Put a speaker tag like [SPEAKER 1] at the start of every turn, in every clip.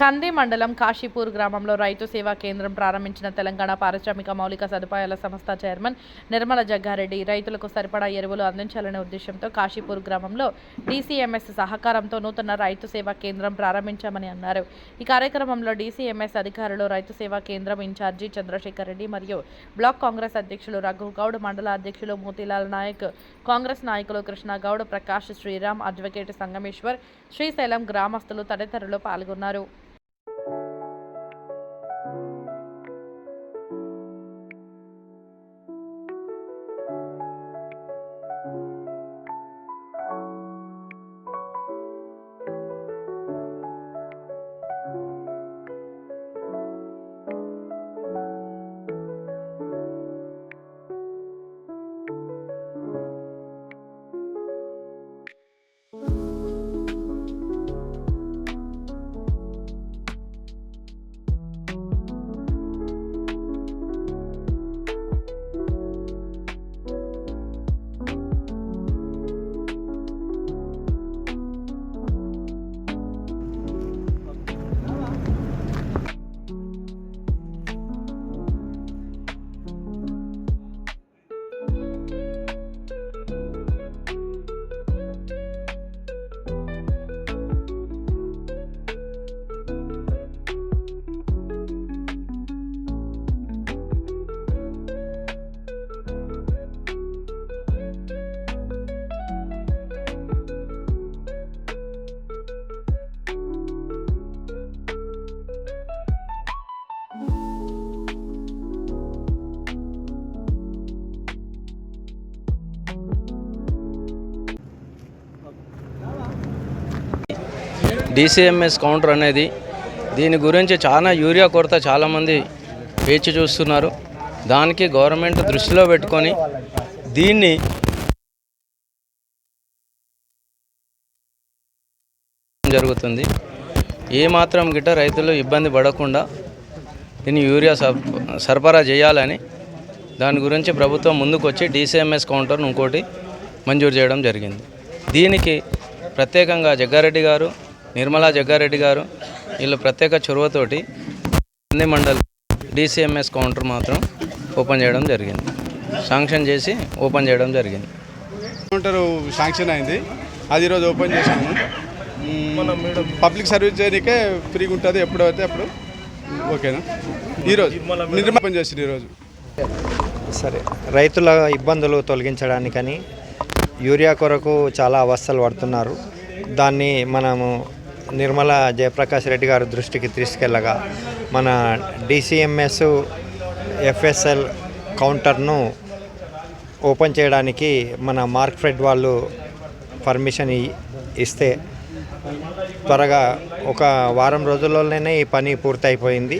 [SPEAKER 1] కంది మండలం కాశీపూర్ గ్రామంలో రైతు సేవా కేంద్రం ప్రారంభించిన తెలంగాణ పారిశ్రామిక మౌలిక సదుపాయాల సంస్థ చైర్మన్ నిర్మల జగ్గారెడ్డి రైతులకు సరిపడా ఎరువులు అందించాలనే ఉద్దేశంతో కాశీపూర్ గ్రామంలో డీసీఎంఎస్ సహకారంతో నూతన రైతు సేవా కేంద్రం ప్రారంభించామని అన్నారు. ఈ కార్యక్రమంలో డీసీఎంఎస్ అధికారులు రైతు సేవా కేంద్రం ఇన్ఛార్జి చంద్రశేఖర్ రెడ్డి మరియు బ్లాక్ కాంగ్రెస్ అధ్యక్షులు రఘుగౌడ్ మండల అధ్యక్షులు మోతీలాల్ నాయక్ కాంగ్రెస్ నాయకులు కృష్ణగౌడ్ ప్రకాష్ శ్రీరామ్ అడ్వకేట్ సంగమేశ్వర్ శ్రీశైలం గ్రామస్తులు తదితరులు పాల్గొన్నారు.
[SPEAKER 2] డీసీఎంఎస్ కౌంటర్ అనేది దీని గురించి చాలా యూరియా కొరత చాలామంది వేచి చూస్తున్నారు. దానికి గవర్నమెంట్ దృష్టిలో పెట్టుకొని దీన్ని జరుగుతుంది. ఏ మాత్రం గిట్ట రైతులు ఇబ్బంది పడకుండా దీన్ని యూరియా సరఫరా చేయాలని దాని గురించి ప్రభుత్వం ముందుకొచ్చి డీసీఎంఎస్ కౌంటర్ను ఇంకోటి మంజూరు చేయడం జరిగింది. దీనికి ప్రత్యేకంగా జగ్గారెడ్డి గారు నిర్మలా జగ్గారెడ్డి గారు వీళ్ళు ప్రత్యేక చొరవతోటి అన్ని మండల్ డీసీఎంఎస్ కౌంటర్ మాత్రం ఓపెన్ చేయడం జరిగింది. శాంక్షన్ చేసి ఓపెన్ చేయడం జరిగింది.
[SPEAKER 3] కౌంటర్ శాంక్షన్ అయింది. అది ఈరోజు ఓపెన్ చేసాము. పబ్లిక్ సర్వీస్ చేయడానికే ఫ్రీగా ఉంటుంది. ఎప్పుడు అయితే అప్పుడు. ఓకేనా? ఈరోజు నిర్మా ఓపెన్ చేసింది ఈరోజు.
[SPEAKER 4] సరే రైతుల ఇబ్బందులు తొలగించడానికని యూరియా కొరకు చాలా అవస్థలు పడుతున్నారు. దాన్ని మనము నిర్మల జయప్రకాష్ రెడ్డి గారి దృష్టికి తీసుకెళ్ళగా మన డిసిఎంఎస్ ఎఫ్ఎస్ఎల్ కౌంటర్ను ఓపెన్ చేయడానికి మన మార్క్ ఫ్రెడ్ వాళ్ళు పర్మిషన్ ఇస్తే త్వరగా ఒక వారం రోజుల్లోనే ఈ పని పూర్తయిపోయింది.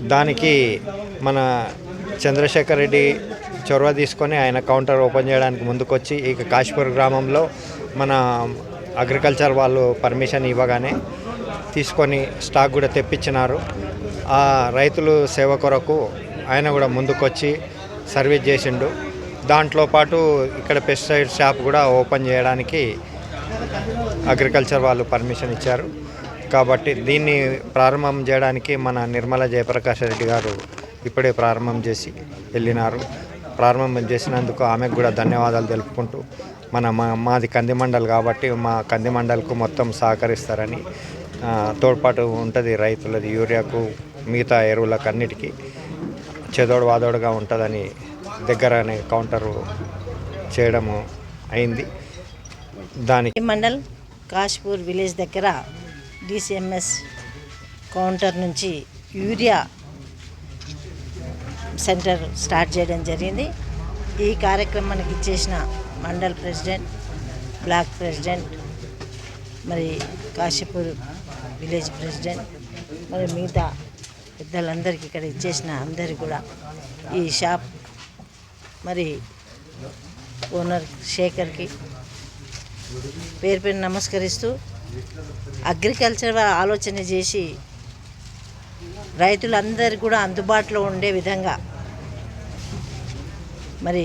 [SPEAKER 4] దానికి మన చంద్రశేఖర్ రెడ్డి చొరవ తీసుకొని ఆయన కౌంటర్ ఓపెన్ చేయడానికి ముందుకొచ్చి ఇక కాశ్పూర్ గ్రామంలో మన అగ్రికల్చర్ వాళ్ళు పర్మిషన్ ఇవ్వగానే తీసుకొని స్టాక్ కూడా తెప్పించినారు. ఆ రైతులు సేవ కొరకు ఆయన కూడా ముందుకొచ్చి సర్వీస్ చేసిండు. దాంట్లో పాటు ఇక్కడ పెస్టిసైడ్ షాప్ కూడా ఓపెన్ చేయడానికి అగ్రికల్చర్ వాళ్ళు పర్మిషన్ ఇచ్చారు. కాబట్టి దీన్ని ప్రారంభం చేయడానికి మన నిర్మల జయప్రకాష్ రెడ్డి గారు ఇప్పుడే ప్రారంభం చేసి వెళ్ళినారు. ప్రారంభం చేసినందుకు ఆమెకు కూడా ధన్యవాదాలు తెలుపుకుంటూ మన మా మాది కంది మండల్ కాబట్టి మా కంది మండల్కు మొత్తం సహకరిస్తారని తోడ్పాటు ఉంటుంది రైతులది యూరియాకు మిగతా ఎరువులకు అన్నిటికీ చెదోడు వాదోడుగా ఉంటుందని దగ్గరనే కౌంటరు చేయడము అయింది. దానికి
[SPEAKER 5] మండల్ కాశ్పూర్ విలేజ్ దగ్గర డిసిఎంఎస్ కౌంటర్ నుంచి యూరియా సెంటర్ స్టార్ట్ చేయడం జరిగింది. ఈ కార్యక్రమానికి ఇచ్చేసిన మండల్ ప్రెసిడెంట్ బ్లాక్ ప్రెసిడెంట్ మరి కాశీపూర్ విలేజ్ ప్రెసిడెంట్ మరి మిగతా పెద్దలందరికీ ఇక్కడ ఇచ్చేసిన అందరి కూడా ఈ షాప్ మరి ఓనర్ శేఖర్కి పేరు పేరు నమస్కరిస్తూ అగ్రికల్చర్ ఆలోచన చేసి రైతులందరికీ కూడా అందుబాటులో ఉండే విధంగా మరి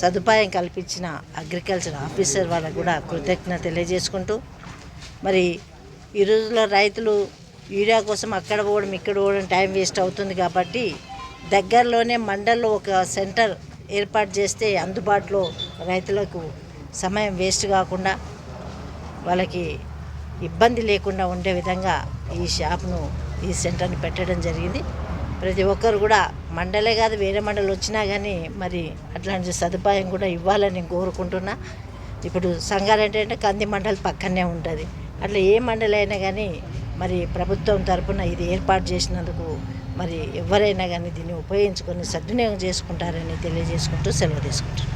[SPEAKER 5] సదుపాయం కల్పించిన అగ్రికల్చర్ ఆఫీసర్ వాళ్ళకు కూడా కృతజ్ఞత తెలియజేసుకుంటూ మరి ఈ రోజుల్లో రైతులు యూరియా కోసం అక్కడ పోవడం ఇక్కడ పోవడం టైం వేస్ట్ అవుతుంది కాబట్టి దగ్గరలోనే మండల్లో ఒక సెంటర్ ఏర్పాటు చేస్తే అందుబాటులో రైతులకు సమయం వేస్ట్ కాకుండా వాళ్ళకి ఇబ్బంది లేకుండా ఉండే విధంగా ఈ షాప్ను ఈ సెంటర్ని పెట్టడం జరిగింది. ప్రతి ఒక్కరు కూడా మండలే కాదు వేరే మండలి వచ్చినా కానీ మరి అట్లాంటి సదుపాయం కూడా ఇవ్వాలని కోరుకుంటున్నా. ఇప్పుడు సంగారెడ్డి అంటే కంది మండలి పక్కనే ఉంటుంది. అట్లా ఏ మండలి అయినా కానీ మరి ప్రభుత్వం తరపున ఇది ఏర్పాటు చేసినందుకు మరి ఎవరైనా కానీ దీన్ని ఉపయోగించుకొని సద్వినియోగం చేసుకుంటారని తెలియజేసుకుంటూ సెలవు తీసుకుంటున్నాను.